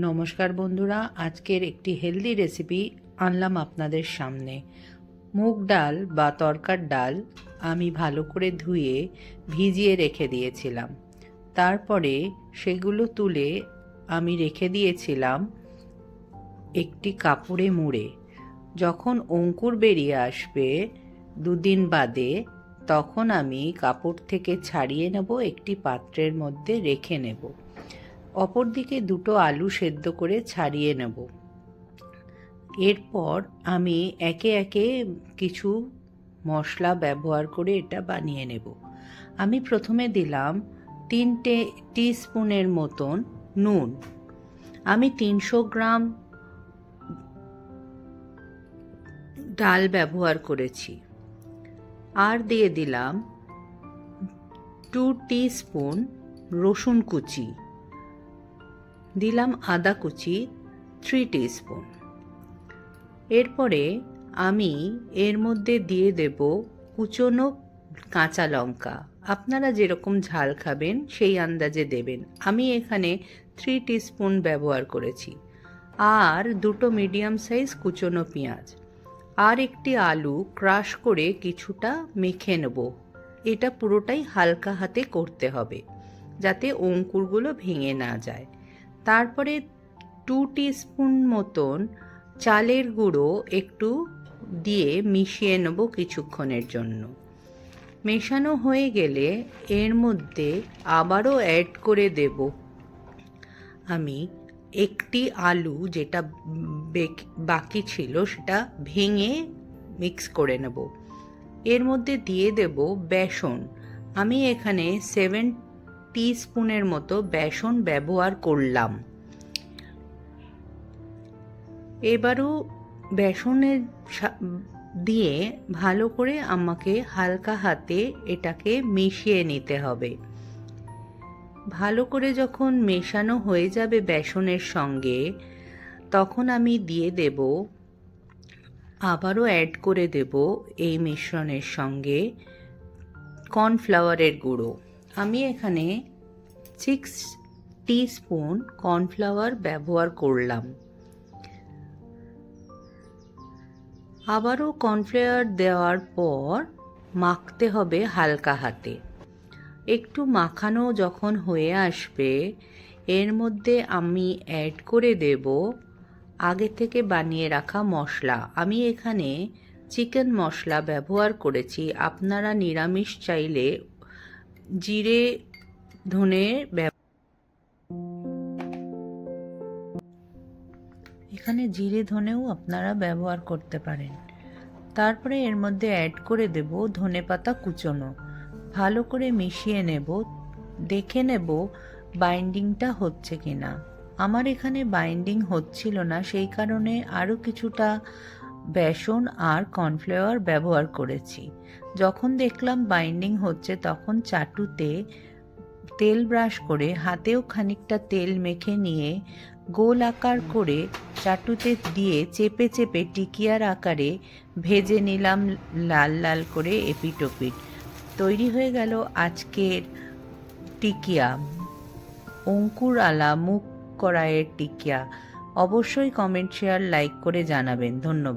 নমস্কার বন্ধুরা, আজকের একটি হেলদি রেসিপি আনলাম আপনাদের সামনে। মুগ ডাল বা তরকার ডাল আমি ভালো করে ধুয়ে ভিজিয়ে রেখে দিয়েছিলাম। তারপরে সেগুলো তুলে আমি রেখে দিয়েছিলাম একটি কাপড়ে মুড়ে। যখন অঙ্কুর বেরিয়ে আসবে দুদিন বাদে, তখন আমি কাপড় থেকে ছাড়িয়ে নেব, একটি পাত্রের মধ্যে রেখে নেব। অপরদিকে দুটো আলু সেদ্ধ করে ছাড়িয়ে নেব। এরপর আমি একে একে কিছু মশলা ব্যবহার করে এটা বানিয়ে নেব। আমি প্রথমে দিলাম তিনটে টিস্পুনের মতন নুন। আমি তিনশো গ্রাম ডাল ব্যবহার করেছি। আর দিয়ে দিলাম টু স্পুন রসুন কুচি। দিলাম আদা কুচি থ্রি স্পুন এরপরে আমি এর মধ্যে দিয়ে দেব কুচনো কাঁচা লঙ্কা। আপনারা যেরকম ঝাল খাবেন, সেই আন্দাজে দেবেন। আমি এখানে থ্রি স্পুন ব্যবহার করেছি। আর দুটো মিডিয়াম সাইজ কুচনো পেঁয়াজ। আর একটি আলু ক্রাশ করে কিছুটা মেখে নেব। এটা পুরোটাই হালকা হাতে করতে হবে, যাতে অঙ্কুরগুলো ভেঙে না যায়। তারপরে টু স্পুন মতন চালের গুঁড়ো একটু দিয়ে মিশিয়ে নেব কিছুক্ষণের জন্য। মেশানো হয়ে গেলে এর মধ্যে আবারও অ্যাড করে দেব আমি একটি আলু যেটা বাকি ছিল সেটা ভেঙে মিক্স করে নেব। এর মধ্যে দিয়ে দেব বেসন। আমি এখানে সেভেন স্পুনের মতো বেসন ব্যবহার করলাম। এবারও বেসনের দিয়ে ভালো করে আমাকে হালকা হাতে এটাকে মিশিয়ে নিতে হবে। ভালো করে যখন মেশানো হয়ে যাবে বেসনের সঙ্গে, তখন আমি দিয়ে দেব, আবারও অ্যাড করে দেব এই মিশ্রণের সঙ্গে কর্নফ্লাওয়ারের গুঁড়ো। আমি এখানে সিক্স স্পুন কর্নফ্লাওয়ার ব্যবহার করলাম। আবারও কর্নফ্লাওয়ার দেওয়ার পর মাখতে হবে হালকা হাতে। একটু মাখানো যখন হয়ে আসবে, এর মধ্যে আমি অ্যাড করে দেব আগে থেকে বানিয়ে রাখা মশলা। আমি এখানে চিকেন মশলা ব্যবহার করেছি। আপনারা নিরামিষ চাইলে জিরে, ধনে এখানে জিরে, ধনেও আপনারা ব্যবহার করতে পারেন। তারপরে এর মধ্যে অ্যাড করে দেব ধনে পাতা কুচোনো। ভালো করে মিশিয়ে নেব। দেখে নেব বাইন্ডিংটা হচ্ছে কি না আমার এখানে বাইন্ডিং হচ্ছিল না, সেই কারণে আরও কিছুটা বেসন আর কর্নফ্লাওয়ার ব্যবহার করেছি। যখন দেখলাম বাইন্ডিং হচ্ছে, তখন চাটুতে তেল ব্রাশ করে হাতেও খানিকটা তেল মেখে নিয়ে গোল আকার করে চাটুতে দিয়ে চেপে চেপে টিকিয়ার আকারে ভেজে নিলাম লাল লাল করে এপিটোপিট। তৈরি হয়ে গেল আজকের টিকিয়া। অঙ্কুর আলা, মুখ কড়াইয়ের টিকিয়া। অবশ্যই কমেন্ট, শেয়ার, লাইক করে জানাবেন। ধন্যবাদ।